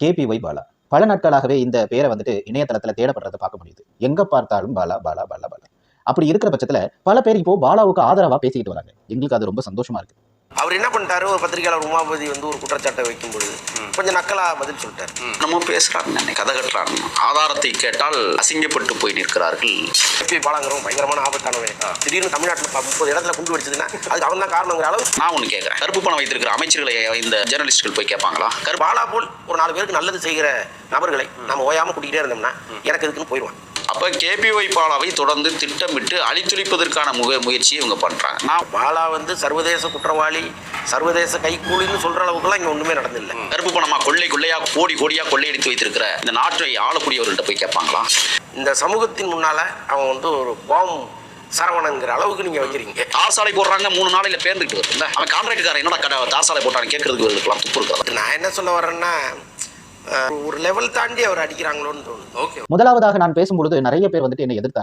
KP Y Bala. பல நாட்களாகவே இந்த பேரை வந்துட்டு இணையதளத்துல தேடப்படுறத பார்க்க முடியுது. எங்க பார்த்தாலும் பாலா பாலா பாலா பாலா. அப்படி இருக்கிற பட்சத்தில் பல பேர் இப்போ பாலாவுக்கு ஆதரவா பேசிக்கிட்டு வராங்க. எங்களுக்கு அது ரொம்ப சந்தோஷமா இருக்கு. அவர் என்ன பண்ணிட்டாரு? ஒரு பத்திரிகையாளர் உமாபதி வந்து ஒரு குற்றச்சாட்டை வைக்கும் பொழுது கொஞ்சம் நக்கலா பதில் சொல்லிட்டாரு. நம்ம பேசுறாங்க கதை கட்டுறாங்க ஆதாரத்தை கேட்டால் அசிங்கப்பட்டு போய் நிற்கிறார்கள். எப்பி பாலாங்கிறவன் பயங்கரமான ஆபத்தானவன் திடீர்னு தமிழ்நாட்டில் முப்பது இடத்துல குண்டு வெடிச்சதுன்னா அதுக்கு அவன் தான் காரணங்கிற அளவு. நான் ஒன்று கேட்குறேன் கருப்பு பணம் வைத்திருக்கிற அமைச்சர்களை இந்த ஜேர்னலிஸ்ட்கள் போய் கேட்பாங்களா? கருப்பு பாலா போல் ஒரு நாலு பேருக்கு நல்லது செய்கிற நபர்களை நம்ம ஓயாம கூட்டிகிட்டே இருந்தோம்னா எனக்கு இதுக்குன்னு போயிடுவான் அப்போ கேபிஒய் பாலாவை தொடர்ந்து திட்டமிட்டு அழித்துளிப்பதற்கான முக முயற்சியை இவங்க பண்றாங்க. நான் பாலா வந்து சர்வதேச குற்றவாளி சர்வதேச கைக்கூலின்னு சொல்ற அளவுக்குலாம் இங்க ஒண்ணுமே நடந்தில்லை. கருப்பு பணமா கொள்ளை கொள்ளையா கோடி கோடியா கொள்ளையடித்து வைத்திருக்கிற இந்த நாட்டை ஆளக்கூடியவர்கள்ட்ட போய் கேட்பாங்களா? இந்த சமூகத்தின் முன்னால அவன் வந்து ஒரு பாம் சரவணங்கிற அளவுக்கு நீங்க வைக்கிறீங்க. தார் சாலை போடுறாங்க மூணு நாளையில பேர்ந்துட்டு வருதுல்ல அவன் கான்ட்ராக்டுக்காரன் என்னடா கடை தார் சாலை போட்டான்னு கேட்கறதுக்கு இருக்கலாம் துப்பு இருக்கிறது? நான் என்ன சொல்ல வரேன்னா ஒரு லெவல் தாண்டி அவர் அடிக்கிறாங்களோன்னு தோணுது. முதலாவதாக நான் பேசும்பொழுது நிறைய பேர் வந்துட்டு என்னை எதிர்த்தார்